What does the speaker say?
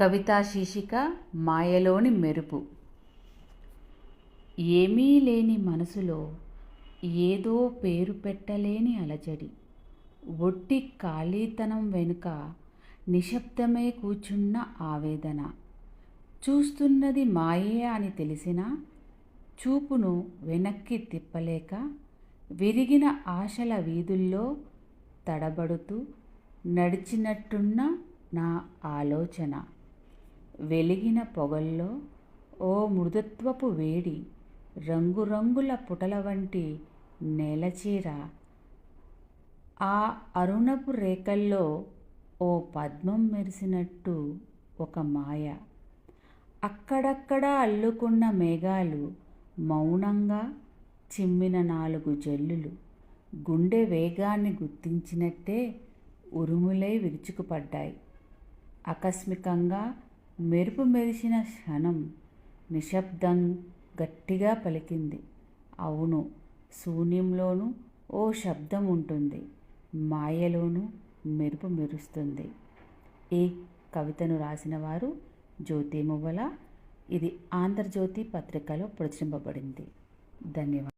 కవితా శీర్షిక మాయలోని మెరుపు. ఏమీ లేని మనసులో ఏదో పేరు పెట్టలేని అలజడి. ఒట్టి ఖాళీతనం వెనుక నిశ్శబ్దమే కూర్చున్న ఆవేదన. చూస్తున్నది మాయే అని తెలిసినా చూపును వెనక్కి తిప్పలేక విరిగిన ఆశల వీధుల్లో తడబడుతూ నడిచినట్టున్న నా ఆలోచన. వెలిగిన పొగల్లో ఓ మృదుత్వపు వేడి రంగురంగుల పుటల వంటి నేలచీర ఆ అరుణపు రేఖల్లో ఓ పద్మం మెరిసినట్టు ఒక మాయ. అక్కడక్కడ అల్లుకున్న మేఘాలు మౌనంగా చిమ్మిన నాలుగు జల్లులు గుండె వేగాన్ని గుర్తించినట్టే ఉరుములై విరుచుకుపడ్డాయి. ఆకస్మికంగా మెరుపు మెరిసిన క్షణం నిశ్శబ్దం గట్టిగా పలికింది. అవును శూన్యంలోనూ ఓ శబ్దం ఉంటుంది. మాయలోనూ మెరుపు మెరుస్తుంది. ఈ కవితను రాసిన వారు జ్యోతి మువ్వల ఇది ఆంధ్రజ్యోతి పత్రికలో ప్రచురింపబడింది. ధన్యవాదాలు.